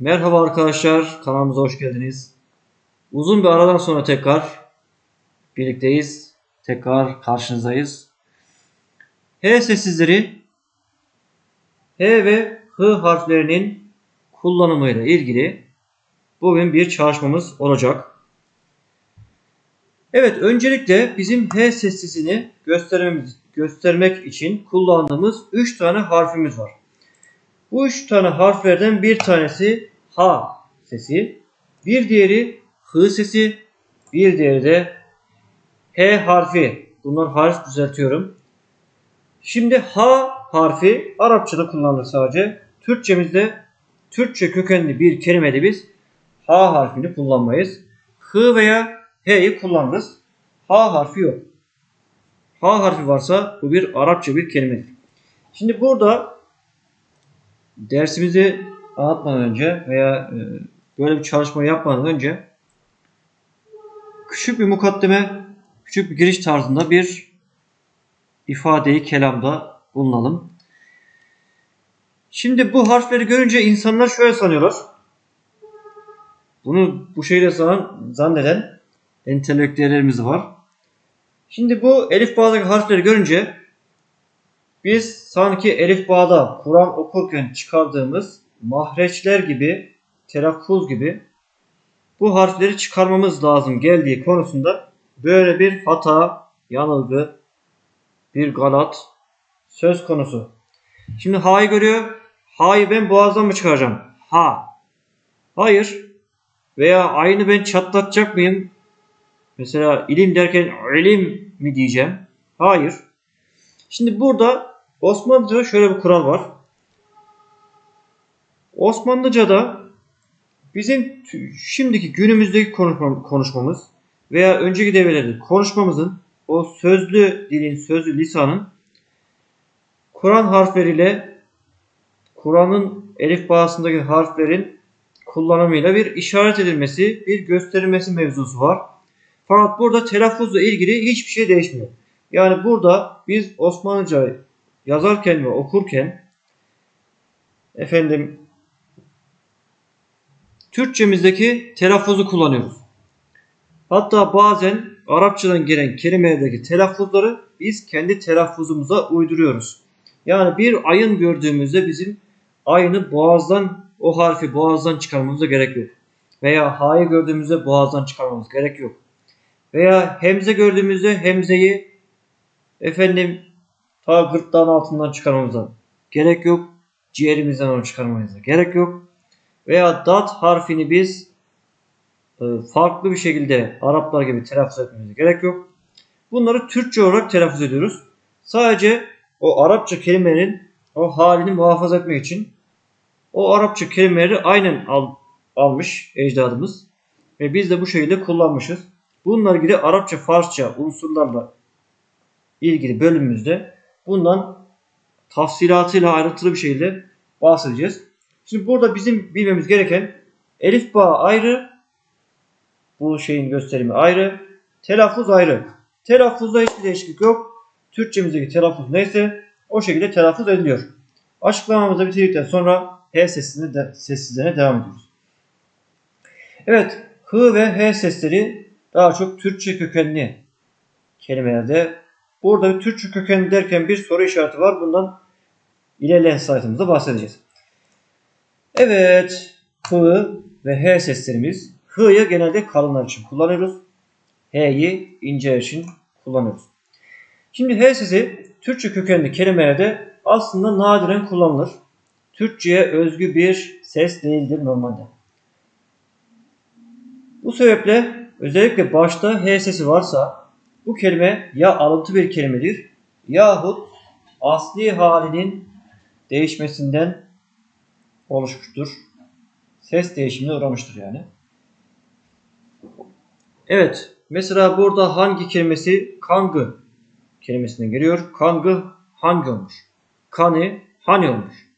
Merhaba arkadaşlar, kanalımıza hoş geldiniz. Uzun bir aradan sonra tekrar birlikteyiz. Tekrar karşınızdayız. H sessizleri H ve H harflerinin kullanımıyla ilgili bugün bir çalışmamız olacak. Evet, öncelikle bizim H sessizini göstermemiz, göstermek için kullandığımız 3 tane harfimiz var. Bu üç tane harflerden bir tanesi H sesi, bir diğeri H sesi, bir diğeri de H harfi. Bunlar harf düzeltiyorum. Şimdi H harfi Arapçada kullanılır sadece. Türkçemizde Türkçe kökenli bir kelimede biz H harfini kullanmayız. H veya H'yi kullanırız. H harfi yok. H harfi varsa bu bir Arapça bir kelimedir. Şimdi burada dersimizi anlatmadan önce veya e, böyle bir çalışma yapmadan önce küçük bir mukaddime, küçük bir giriş tarzında bir ifadeyi kelamda bulunalım. Şimdi bu harfleri görünce insanlar şöyle sanıyorlar. Bunu bu şeyle sanan, zanneden entelektüellerimiz var. Şimdi bu elif bağdaki harfleri görünce biz sanki elif bağda Kur'an okurken çıkardığımız mahreçler gibi, telaffuz gibi bu harfleri çıkarmamız lazım geldiği konusunda böyle bir hata, yanılgı, bir galat söz konusu. Şimdi ha'yı görüyor. Ha'yı ben boğazdan mı çıkaracağım? Ha. Hayır. Veya aynı ben çatlatacak mıyım? Mesela ilim derken ilim mi diyeceğim? Hayır. Şimdi burada Osmanlıca'da şöyle bir kural var. Osmanlıca'da bizim şimdiki günümüzdeki konuşma- konuşmamız veya önceki devrelerde konuşmamızın o sözlü dilin, sözlü lisanın Kur'an harfleriyle Kur'an'ın elif bağısındaki harflerin kullanımıyla bir işaret edilmesi, bir gösterilmesi mevzusu var. Fakat burada telaffuzla ilgili hiçbir şey değişmiyor. Yani burada biz Osmanlıca yazarken ve okurken efendim Türkçemizdeki telaffuzu kullanıyoruz. Hatta bazen Arapçadan gelen kelimelerdeki telaffuzları biz kendi telaffuzumuza uyduruyoruz. Yani bir ayın gördüğümüzde bizim ayını boğazdan o harfi boğazdan çıkarmamıza gerek yok. Veya ha'yı gördüğümüzde boğazdan çıkarmamız gerek yok. Veya hemze gördüğümüzde hemzeyi efendim ta gırtlağın altından çıkarmamıza gerek yok. Ciğerimizden onu çıkarmamıza gerek yok. Veya dat harfini biz e, farklı bir şekilde Araplar gibi telaffuz etmemize gerek yok. Bunları Türkçe olarak telaffuz ediyoruz. Sadece o Arapça kelimenin o halini muhafaza etmek için o Arapça kelimeleri aynen al, almış ecdadımız ve biz de bu şekilde kullanmışız. Bununla ilgili Arapça, Farsça unsurlarla ilgili bölümümüzde bundan tafsilatıyla ayrıntılı bir şekilde bahsedeceğiz. Şimdi burada bizim bilmemiz gereken elif bağ ayrı, bu şeyin gösterimi ayrı, telaffuz ayrı. Telaffuzda hiçbir değişiklik yok. Türkçemizdeki telaffuz neyse o şekilde telaffuz ediliyor. Açıklamamızı bitirdikten sonra H sesine de, sessizliğine devam ediyoruz. Evet, H ve H sesleri daha çok Türkçe kökenli kelimelerde. Burada Türkçe kökenli derken bir soru işareti var. Bundan ilerleyen slaytımızda bahsedeceğiz. Evet, H ve H seslerimiz. H'yı genelde kalınlar için kullanıyoruz. H'yi inceler için kullanıyoruz. Şimdi H sesi Türkçe kökenli kelimelerde aslında nadiren kullanılır. Türkçe'ye özgü bir ses değildir normalde. Bu sebeple özellikle başta H sesi varsa bu kelime ya alıntı bir kelimedir yahut asli halinin değişmesinden oluşmuştur. Ses değişimine uğramıştır yani. Evet. Mesela burada hangi kelimesi kangı kelimesinden geliyor. Kangı hangi olmuş. Kani hani olmuş.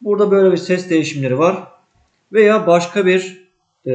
Burada böyle bir ses değişimleri var. Veya başka bir e,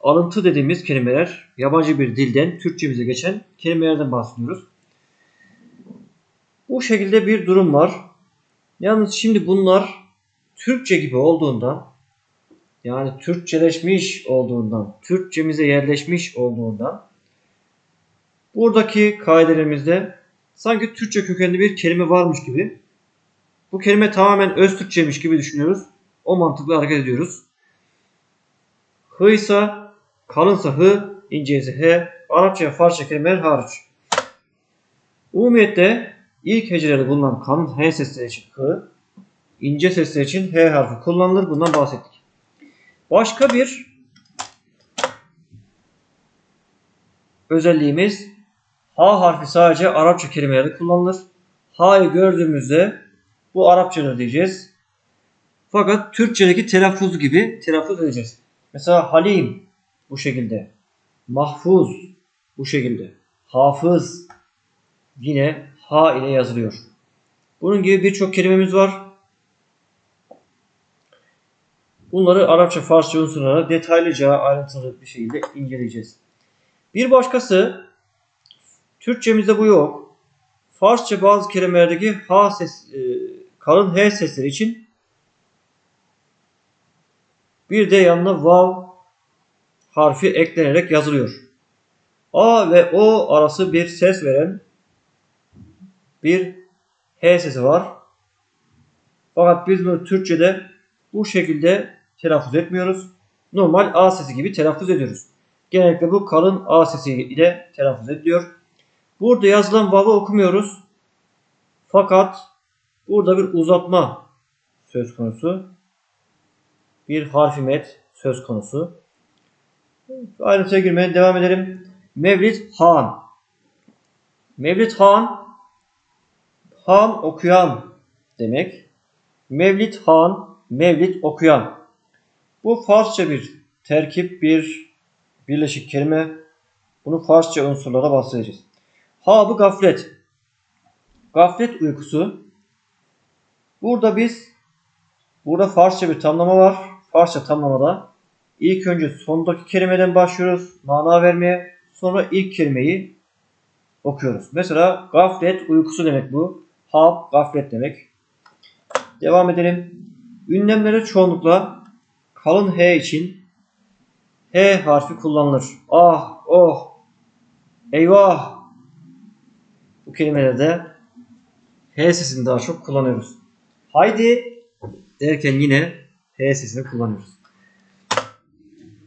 alıntı dediğimiz kelimeler yabancı bir dilden Türkçemize geçen kelimelerden bahsediyoruz. Bu şekilde bir durum var. Yalnız şimdi bunlar Türkçe gibi olduğundan yani Türkçeleşmiş olduğundan, Türkçemize yerleşmiş olduğundan buradaki kaidelerimizde sanki Türkçe kökenli bir kelime varmış gibi bu kelime tamamen öz Türkçeymiş gibi düşünüyoruz. O mantıkla hareket ediyoruz. Hı ise kalınsa hı, ince ise he, Arapça ve Farsça kelimeler hariç. Umumiyette ilk hecelerde bulunan kalın h sesleri için hı, ince sesler için h harfi kullanılır. Bundan bahsettik. Başka bir özelliğimiz H harfi sadece Arapça kelimelerde kullanılır. H'yı gördüğümüzde bu Arapçadır diyeceğiz. Fakat Türkçedeki telaffuz gibi telaffuz edeceğiz. Mesela halim bu şekilde. Mahfuz bu şekilde. Hafız yine H ile yazılıyor. Bunun gibi birçok kelimemiz var. Bunları Arapça, Farsça unsurlara detaylıca, ayrıntılı bir şekilde inceleyeceğiz. Bir başkası, Türkçemizde bu yok. Farsça bazı kelimelerdeki H ses, e, kalın H sesleri için bir de yanına vav harfi eklenerek yazılıyor. A ve O arası bir ses veren bir H sesi var. Fakat biz bunu Türkçe'de bu şekilde telaffuz etmiyoruz. Normal A sesi gibi telaffuz ediyoruz. Genellikle bu kalın A sesi ile telaffuz ediliyor. Burada yazılan vav'ı okumuyoruz. Fakat burada bir uzatma söz konusu. Bir harfi met söz konusu. Ayrıntıya girmeye devam edelim. Mevlid Han. Mevlid Han Han okuyan demek. Mevlid Han, Mevlid okuyan. Bu Farsça bir terkip, bir birleşik kelime. Bunu Farsça unsurlara bahsedeceğiz. Ha bu gaflet. Gaflet uykusu. Burada biz burada Farsça bir tamlama var. Farsça tamlamada ilk önce sondaki kelimeden başlıyoruz mana vermeye. Sonra ilk kelimeyi okuyoruz. Mesela gaflet uykusu demek bu. Ha gaflet demek. Devam edelim. Ünlemlere çoğunlukla kalın H için H harfi kullanılır. Ah, oh, eyvah. Bu kelimelerde H sesini daha çok kullanıyoruz. Haydi derken yine H sesini kullanıyoruz.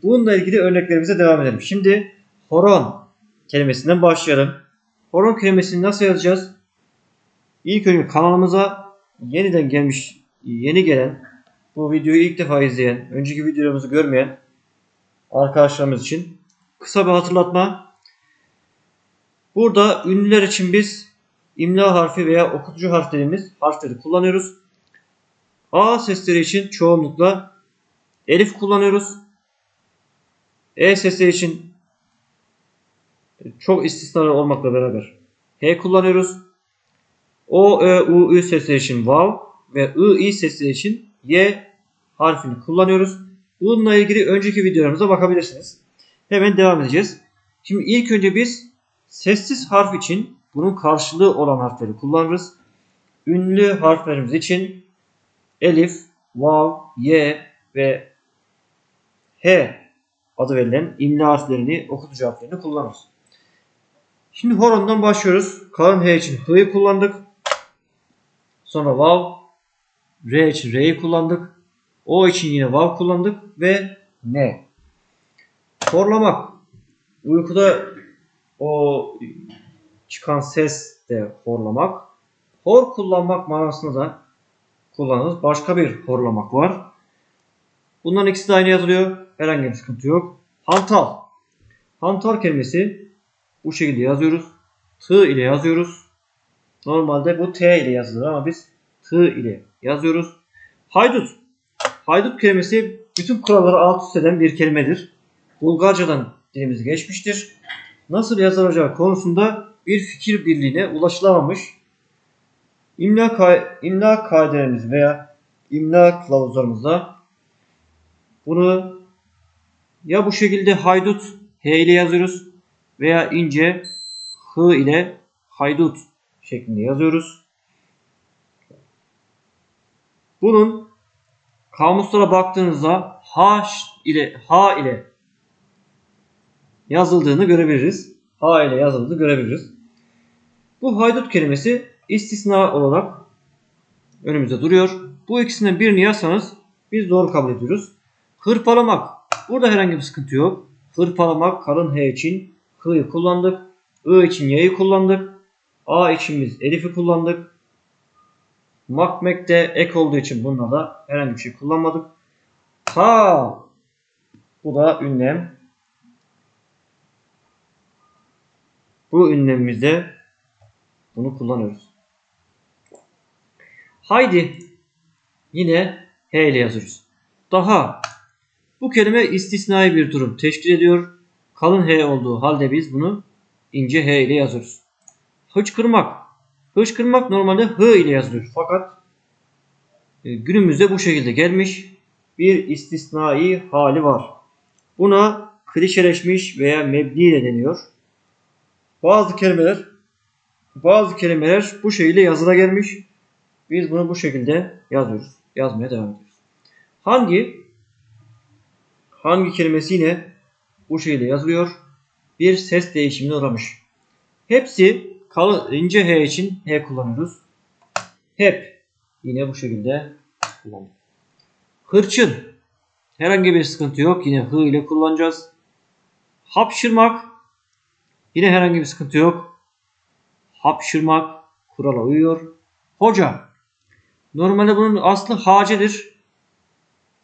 Bununla ilgili örneklerimize devam edelim. Şimdi horon kelimesinden başlayalım. Horon kelimesini nasıl yazacağız? İlk önce kanalımıza yeniden gelmiş, yeni gelen, bu videoyu ilk defa izleyen, önceki videolarımızı görmeyen arkadaşlarımız için kısa bir hatırlatma. Burada ünlüler için biz imla harfi veya okutucu harflerimiz harfleri kullanıyoruz. A sesleri için çoğunlukla elif kullanıyoruz. E sesleri için çok istisnalar olmakla beraber H kullanıyoruz. O, Ö, U, Ü sesleri için vav ve I, I sesleri için Y harfini kullanıyoruz. Bununla ilgili önceki videolarımıza bakabilirsiniz. Hemen devam edeceğiz. Şimdi ilk önce biz sessiz harf için bunun karşılığı olan harfleri kullanırız. Ünlü harflerimiz için elif, vav, y ve h adı verilen imla harflerini, okutucu harflerini kullanırız. Şimdi horondan başlıyoruz. Kalın h için h'yı kullandık. Sonra vav, r için r'yi kullandık. O için yine vav kullandık ve ne. Horlamak. Uykuda o çıkan ses de horlamak. Hor kullanmak manasında da kullanırız. Başka bir horlamak var. Bunların ikisi de aynı yazılıyor. Herhangi bir sıkıntı yok. Hantal. Hantal kelimesi bu şekilde yazıyoruz. T ile yazıyoruz. Normalde bu T ile yazılır ama biz T ile yazıyoruz. Haydut. Haydut kelimesi bütün kuralları alt üst eden bir kelimedir. Bulgarcadan dilimize geçmiştir. Nasıl yazılacağı konusunda bir fikir birliğine ulaşılamamış. İmla, ka imla kaidelerimiz veya imla kılavuzlarımızda bunu ya bu şekilde haydut H ile yazıyoruz veya ince H ile haydut şeklinde yazıyoruz. Bunun kamuslara baktığınızda H ile H ile yazıldığını görebiliriz. H ile yazıldığını görebiliriz. Bu haydut kelimesi istisna olarak önümüzde duruyor. Bu ikisinden birini yazsanız biz doğru kabul ediyoruz. Hırpalamak. Burada herhangi bir sıkıntı yok. Hırpalamak kalın H için H'yı kullandık. I için Y'yi kullandık. A için biz Elif'i kullandık. Makmek'te ek olduğu için bununla da herhangi bir şey kullanmadık. Ha bu da ünlem. Bu ünlemimizde bunu kullanıyoruz. Haydi yine H ile yazıyoruz. Daha bu kelime istisnai bir durum teşkil ediyor. Kalın H olduğu halde biz bunu ince H ile yazıyoruz. Hıçkırmak. Hıçkırmak normalde H ile yazılıyor. Fakat e, günümüzde bu şekilde gelmiş bir istisnai hali var. Buna klişeleşmiş veya mebni de deniyor. Bazı kelimeler bazı kelimeler bu şekilde yazıda gelmiş. Biz bunu bu şekilde yazıyoruz. Yazmaya devam ediyoruz. Hangi hangi kelimesi yine bu şekilde yazılıyor. Bir ses değişimine uğramış. Hepsi kalın ince H için H kullanıyoruz. Hep yine bu şekilde kullanıyoruz. Hırçın. Herhangi bir sıkıntı yok. Yine H ile kullanacağız. Hapşırmak. Yine herhangi bir sıkıntı yok. Hapşırmak kurala uyuyor. Hoca. Normalde bunun aslı hacedir.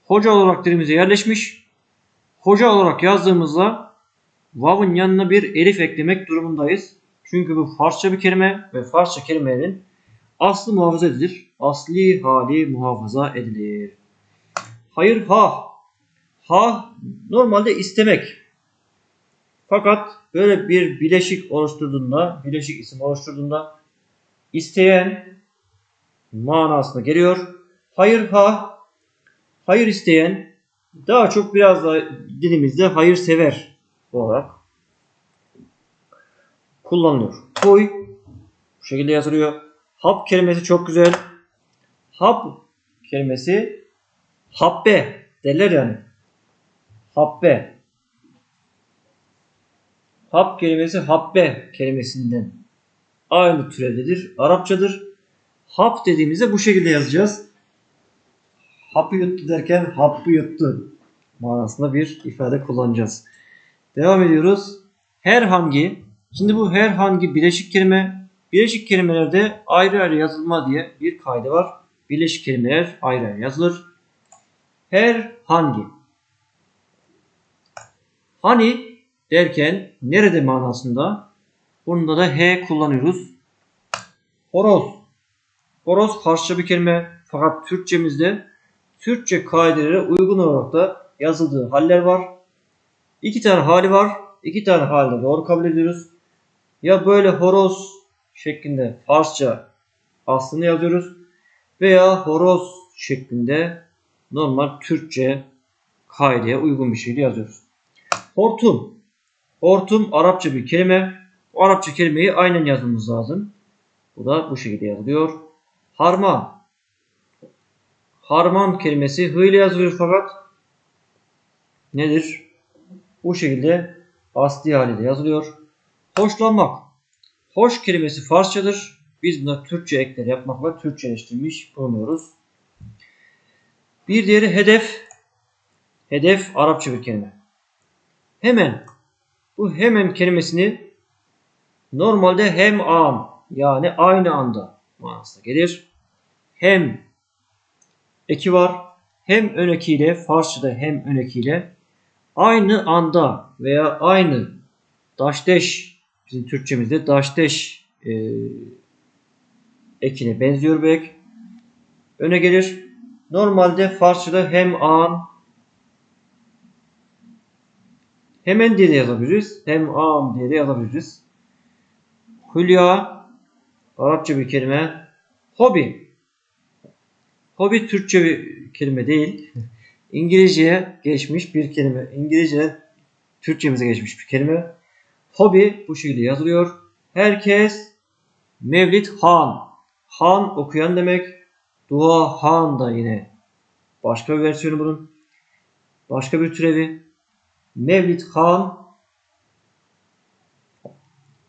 Hoca olarak dilimize yerleşmiş. Hoca olarak yazdığımızda vav'ın yanına bir elif eklemek durumundayız. Çünkü bu Farsça bir kelime ve Farsça kelimelerin aslı muhafaza edilir. Asli hali muhafaza edilir. Hayır ha. Ha normalde istemek. Fakat böyle bir bileşik oluşturduğunda, bileşik isim oluşturduğunda isteyen manasına geliyor. Hayır ha, hayır isteyen daha çok biraz da dilimizde hayır sever olarak kullanılıyor. Huy bu şekilde yazılıyor. Hap kelimesi çok güzel. Hap kelimesi habbe derler yani. Habbe. Hap kelimesi habbe kelimesinden aynı türededir. Arapçadır. Hap dediğimizde bu şekilde yazacağız. Hapı yuttu derken happı yuttu manasında bir ifade kullanacağız. Devam ediyoruz. Herhangi. Şimdi bu herhangi bileşik kelime. Bileşik kelimelerde ayrı ayrı yazılma diye bir kaydı var. Bileşik kelimeler ayrı ayrı yazılır. Herhangi. Hani derken nerede manasında? Bunda da he kullanıyoruz. Horoz. Horoz Farsça bir kelime fakat Türkçemizde Türkçe kaidelere uygun olarak da yazıldığı haller var. İki tane hali var. İki tane halde doğru kabul ediyoruz. Ya böyle horoz şeklinde Farsça aslını yazıyoruz veya horoz şeklinde normal Türkçe kaideye uygun bir şekilde yazıyoruz. Hortum. Hortum Arapça bir kelime. Bu Arapça kelimeyi aynen yazmamız lazım. Bu da bu şekilde yazılıyor. Harman. Harman kelimesi hı ile yazılıyor fakat nedir? Bu şekilde asli haliyle yazılıyor. Hoşlanmak. Hoş kelimesi Farsçadır. Biz buna Türkçe ekler yapmakla Türkçeleştirmiş bulunuyoruz. Bir diğeri hedef. Hedef Arapça bir kelime. Hemen. Bu hemen kelimesini normalde hem an yani aynı anda manasına gelir. Hem eki var. Hem ön ekiyle Farsçada hem ön ekiyle aynı anda veya aynı daşdeş bizim Türkçemizde daşdeş e, ekine benziyor bu ek. Öne gelir. Normalde Farsçada hem an hemen diye de yazabiliriz. Hem an diye de yazabiliriz. Hülya Arapça bir kelime. Hobi. Hobi Türkçe bir kelime değil. İngilizceye geçmiş bir kelime. İngilizceden Türkçemize geçmiş bir kelime. Hobi bu şekilde yazılıyor. Herkes Mevlid Han. Han okuyan demek. Dua Han da yine Başka bir versiyonu bunun. Başka bir türevi. Mevlid Han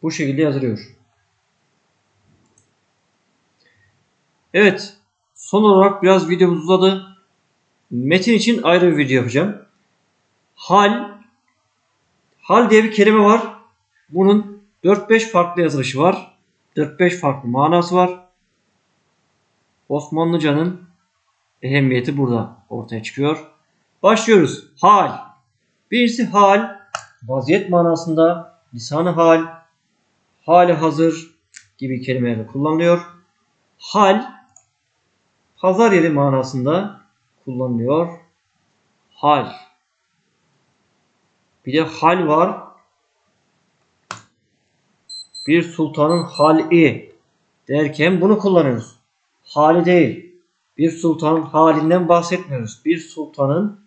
bu şekilde yazılıyor. Evet. Son olarak biraz videomuz uzadı. Metin için ayrı bir video yapacağım. Hal Hal diye bir kelime var. Bunun 4-5 farklı yazılışı var. 4-5 farklı manası var. Osmanlıcanın ehemmiyeti burada ortaya çıkıyor. Başlıyoruz. Hal. Birisi hal, vaziyet manasında, lisanı hal, hali hazır gibi kelimelerle kullanılıyor. Hal, pazar yeri manasında kullanılıyor. Hal. Bir de hal var. Bir sultanın hali derken bunu kullanıyoruz. Hali değil. Bir sultanın halinden bahsetmiyoruz. Bir sultanın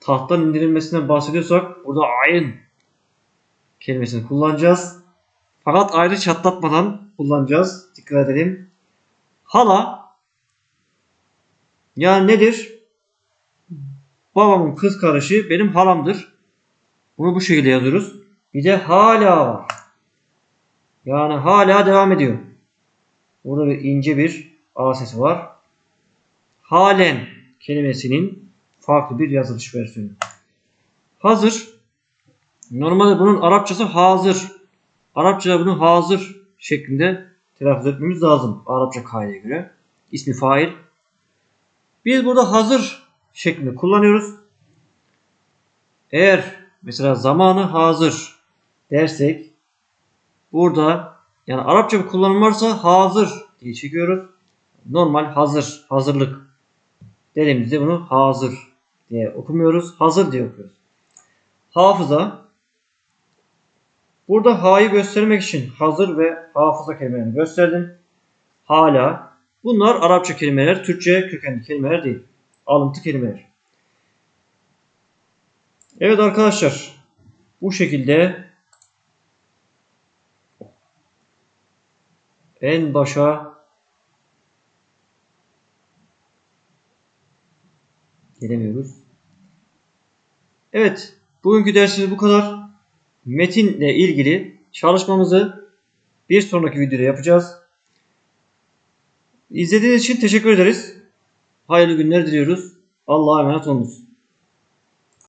tahttan indirilmesinden bahsediyorsak burada ayın kelimesini kullanacağız. Fakat ayrı çatlatmadan kullanacağız. Dikkat edelim. Hala yani nedir? Babamın kız karışı benim halamdır. Bunu bu şekilde yazıyoruz. Bir de hala var. Yani hala devam ediyor. Burada bir ince bir A sesi var. Halen kelimesinin farklı bir yazılış versiyonu. Hazır. Normalde bunun Arapçası hazır. Arapçada bunu hazır şeklinde telaffuz etmemiz lazım. Arapça kaideye göre. İsmi fail. Biz burada hazır şeklinde kullanıyoruz. Eğer mesela zamanı hazır dersek burada yani Arapça bir kullanım varsa hazır diye çekiyoruz. Normal hazır, hazırlık dediğimizde bunu hazır diye okumuyoruz. Hazır diye okuyoruz. Hafıza Burada ha'yı göstermek için hazır ve hafıza kelimelerini gösterdim. Hala. Bunlar Arapça kelimeler, Türkçe kökenli kelimeler değil. Alıntı kelimeler. Evet arkadaşlar. Bu şekilde en başa gelemiyoruz. Evet. Bugünkü dersimiz bu kadar. Metinle ilgili çalışmamızı bir sonraki videoda yapacağız. İzlediğiniz için teşekkür ederiz. Hayırlı günler diliyoruz. Allah'a emanet olunuz.